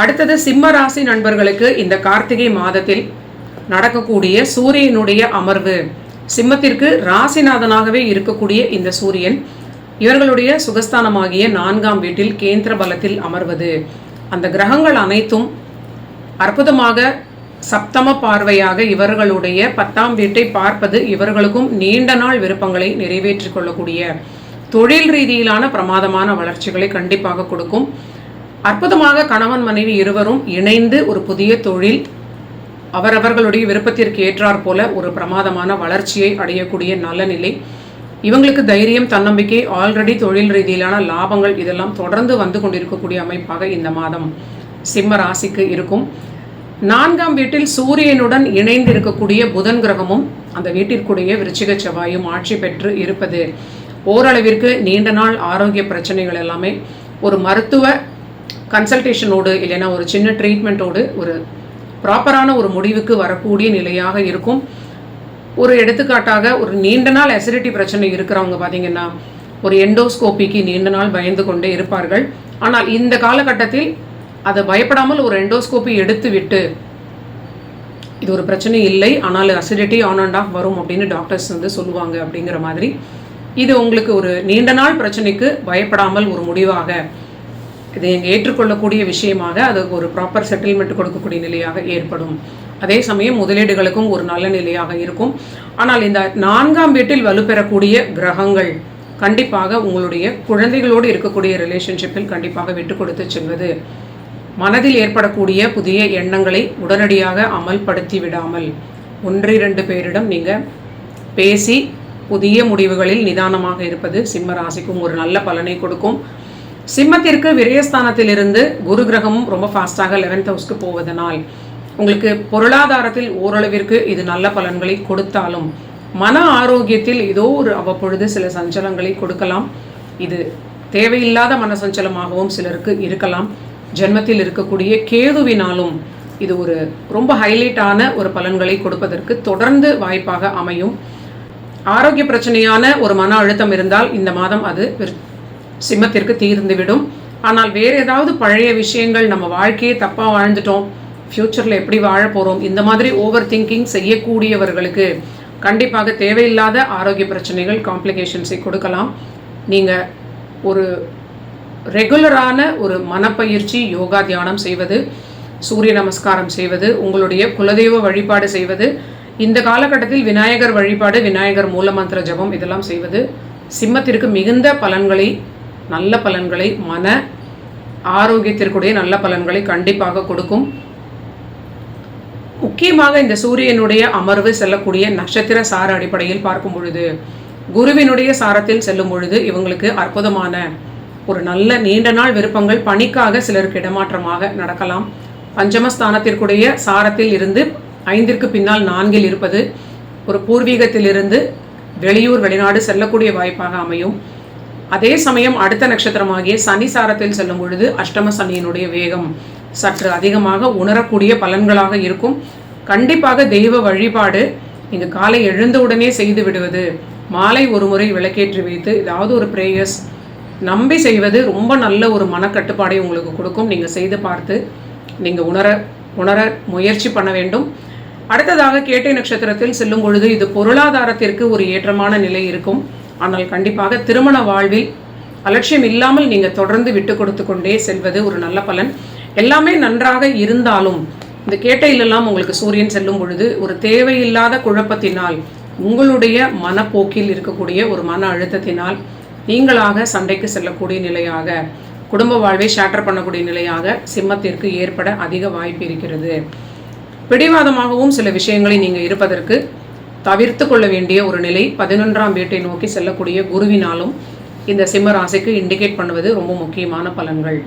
அடுத்தது சிம்ம ராசி நண்பர்களுக்கு இந்த கார்த்திகை மாதத்தில் நடக்கக்கூடிய சூரியனுடைய அமர்வு. சிம்மத்திற்கு ராசிநாதனாகவே இருக்கக்கூடிய இந்த சூரியன் இவர்களுடைய சுகஸ்தானமாகிய நான்காம் வீட்டில் கேந்திர பலத்தில் அமர்வது. அந்த கிரகங்கள் அனைத்தும் அற்புதமாக சப்தம பார்வையாக இவர்களுடைய பத்தாம் வீட்டை பார்ப்பது இவர்களுக்கும் நீண்ட நாள் விருப்பங்களை நிறைவேற்றிக் கொள்ளக்கூடிய தொழில் ரீதியிலான பிரமாதமான வளர்ச்சிகளை கண்டிப்பாக கொடுக்கும். அற்புதமாக கணவன் மனைவி இருவரும் இணைந்து ஒரு புதிய தொழில் அவரவர்களுடைய விருப்பத்திற்கு ஏற்றாற் போல ஒரு பிரமாதமான வளர்ச்சியை அடையக்கூடிய நல்ல நிலை. இவங்களுக்கு தைரியம் தன்னம்பிக்கை ஆல்ரெடி தொழில் ரீதியிலான லாபங்கள் இதெல்லாம் தொடர்ந்து வந்து கொண்டிருக்கக்கூடிய அமைப்பாக இந்த மாதம் சிம்ம ராசிக்கு இருக்கும். நான்காம் வீட்டில் சூரியனுடன் இணைந்து இருக்கக்கூடிய புதன் கிரகமும் அந்த வீட்டிற்குடைய விருச்சிக செவ்வாயும் ஆட்சி பெற்று இருப்பது. ஓரளவிற்கு நீண்ட நாள் ஆரோக்கிய பிரச்சனைகள் எல்லாமே. ஒரு மருத்துவ கன்சல்டேஷனோடு இல்லைன்னா ஒரு சின்ன ட்ரீட்மெண்ட்டோடு ஒரு ப்ராப்பரான ஒரு முடிவுக்கு வரக்கூடிய நிலையாக இருக்கும். ஒரு எடுத்துக்காட்டாக ஒரு நீண்ட நாள் அசிடிட்டி பிரச்சனை இருக்கிறவங்க பார்த்தீங்கன்னா ஒரு எண்டோஸ்கோபிக்கு நீண்ட நாள் பயந்து கொண்டே இருப்பார்கள். ஆனால் இந்த காலகட்டத்தில் அதை பயப்படாமல் ஒரு எண்டோஸ்கோப்பி எடுத்து விட்டு இது ஒரு பிரச்சனை இல்லை ஆனால் அசிடிட்டி ஆன் அண்ட் ஆஃப் வரும் அப்படின்னு டாக்டர்ஸ் வந்து சொல்லுவாங்க அப்படிங்கிற மாதிரி. இது உங்களுக்கு ஒரு நீண்ட நாள் பிரச்சனைக்கு பயப்படாமல் ஒரு முடிவாக இதை ஏற்றுக்கொள்ளக்கூடிய விஷயமாக அது ஒரு ப்ராப்பர் செட்டில்மெண்ட் கொடுக்கக்கூடிய நிலையாக ஏற்படும். அதே சமயம் முதலீடுகளுக்கும் ஒரு நல்ல நிலையாக இருக்கும். ஆனால் இந்த நான்காம் வீட்டில் வலுப்பெறக்கூடிய கிரகங்கள் கண்டிப்பாக உங்களுடைய குழந்தைகளோடு இருக்கக்கூடிய ரிலேஷன்ஷிப்பில் கண்டிப்பாக விட்டு கொடுத்து செல்வது. மனதில் ஏற்படக்கூடிய புதிய எண்ணங்களை உடனடியாக அமல்படுத்தி விடாமல் ஒன்றிரண்டு பேரிடம் நீங்கள் பேசி புதிய முடிவுகளில் நிதானமாக இருப்பது சிம்ம ராசிக்கும் ஒரு நல்ல பலனை கொடுக்கும். சிம்மத்திற்கு விரயஸ்தானத்திலிருந்து குரு கிரகமும் ரொம்ப ஃபாஸ்ட்டாக லெவன்த் ஹவுஸ்க்கு போவதனால் உங்களுக்கு பொருளாதாரத்தில் ஓரளவிற்கு இது நல்ல பலன்களை கொடுத்தாலும் மன ஆரோக்கியத்தில் ஏதோ ஒரு அவ்வப்பொழுது சில சஞ்சலங்களை கொடுக்கலாம். இது தேவையில்லாத மனசஞ்சலமாகவும் சிலருக்கு இருக்கலாம். ஜென்மத்தில் இருக்கக்கூடிய கேதுவினாலும் இது ஒரு ரொம்ப ஹைலைட்டான ஒரு பலன்களை கொடுப்பதற்கு தொடர்ந்து வாய்ப்பாக அமையும். ஆரோக்கிய பிரச்சனையான ஒரு மன அழுத்தம் இருந்தால் இந்த மாதம் அது சிம்மத்திற்கு தீர்ந்துவிடும். ஆனால் வேறு ஏதாவது பழைய விஷயங்கள் நம்ம வாழ்க்கையே தப்பாக வாழ்ந்துட்டோம். ஃப்யூச்சரில் எப்படி வாழ போகிறோம் இந்த மாதிரி ஓவர் திங்கிங் செய்யக்கூடியவர்களுக்கு கண்டிப்பாக தேவையில்லாத ஆரோக்கிய பிரச்சனைகள் காம்ப்ளிகேஷன்ஸை கொடுக்கலாம். நீங்கள் ஒரு ரெகுலரான ஒரு மனப்பயிற்சி யோகா தியானம் செய்வது சூரிய நமஸ்காரம் செய்வது உங்களுடைய குலதெய்வ வழிபாடு செய்வது இந்த காலகட்டத்தில் விநாயகர் வழிபாடு விநாயகர் மூலமந்திர ஜபம் இதெல்லாம் செய்வது சிம்மத்திற்கு மிகுந்த பலன்களை நல்ல பலன்களை மன ஆரோக்கியத்திற்குடைய நல்ல பலன்களை கண்டிப்பாக கொடுக்கும். முக்கியமாக இந்த சூரியனுடைய அமர்வு செல்லக்கூடிய நட்சத்திர சார அடிப்படையில் பார்க்கும் பொழுது குருவினுடைய சாரத்தில் செல்லும் பொழுது இவங்களுக்கு அற்புதமான ஒரு நல்ல நீண்ட நாள் விருப்பங்கள் பணிக்காக சிலருக்கு இடமாற்றமாக நடக்கலாம். பஞ்சமஸ்தானத்திற்குடைய சாரத்தில் இருந்து ஐந்திற்கு பின்னால் நான்கில் இருப்பது ஒரு பூர்வீகத்திலிருந்து வெளியூர் வெளிநாடு செல்லக்கூடிய வாய்ப்பாக அமையும். அதே சமயம் அடுத்த நட்சத்திரமாகிய சனி சாரத்தில் செல்லும் பொழுது அஷ்டம சனியினுடைய வேகம் சற்று அதிகமாக உணரக்கூடிய பலன்களாக இருக்கும். கண்டிப்பாக தெய்வ வழிபாடு நீங்கள் காலை எழுந்தவுடனே செய்து விடுவது மாலை ஒரு முறை விளக்கேற்றி வைத்து ஏதாவது ஒரு ப்ரேயர்ஸ் நம்பி செய்வது ரொம்ப நல்ல ஒரு மனக்கட்டுப்பாடை உங்களுக்கு கொடுக்கும். நீங்கள் செய்து பார்த்து நீங்கள் உணர உணர முயற்சி பண்ண வேண்டும். அடுத்ததாக கேட்டை நட்சத்திரத்தில் செல்லும் பொழுது இது பொருளாதாரத்திற்கு ஒரு ஏற்றமான நிலை இருக்கும். ஆனால் கண்டிப்பாக திருமண வாழ்வில் அலட்சியம் இல்லாமல் நீங்கள் தொடர்ந்து விட்டு கொடுத்து கொண்டே செல்வது ஒரு நல்ல பலன். எல்லாமே நன்றாக இருந்தாலும் இந்த கேட்டையிலெல்லாம் உங்களுக்கு சூரியன் செல்லும் பொழுது ஒரு தேவையில்லாத குழப்பத்தினால் உங்களுடைய மனப்போக்கில் இருக்கக்கூடிய ஒரு மன அழுத்தத்தினால் நீங்களாக சண்டைக்கு செல்லக்கூடிய நிலையாக குடும்ப வாழ்வை ஷேட்டர் பண்ணக்கூடிய நிலையாக சிம்மத்திற்கு ஏற்பட அதிக வாய்ப்பு இருக்கிறது. பிடிவாதமாகவும் சில விஷயங்களை நீங்கள் இருப்பதற்கு தவிர்த்து கொள்ள வேண்டிய ஒரு நிலை பதினொன்றாம் வீட்டை நோக்கி செல்லக்கூடிய குருவினாலும் இந்த சிம்ம ராசிக்கு இண்டிகேட் பண்ணுவது ரொம்ப முக்கியமான பலன்கள்.